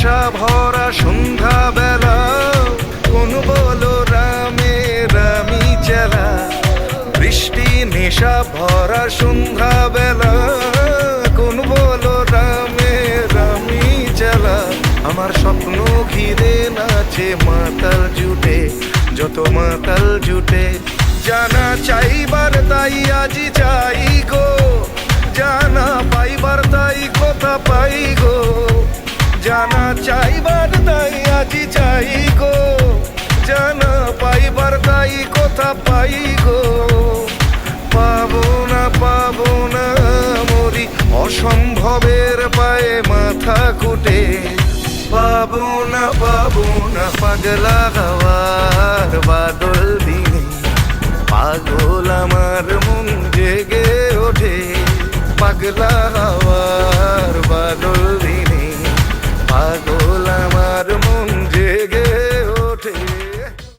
নেশা ভরা সন্ধ্যা বেলা কোন বলো রামে রামি চেলা। বৃষ্টি নেশা ভরা সন্ধ্যা বেলা কোন বলো রামে রামি চেলা। আমার স্বপ্ন ঘিরে নাচে মাতাল জুটে, যত মাতাল জুটে। জানা চাইবার তাই আজি চাই জানা চাইবার তাই আজি চাই গো। জানা পাইবার তাই কথা পাই গো। পাবো না পাবো না মরি অসম্ভবের পায়ে মাথা কুটে পাবো না পাবো না পাগলা হওয়ার বাদল দিনে। পাগল আমার মন জেগে ওঠে। পাগলা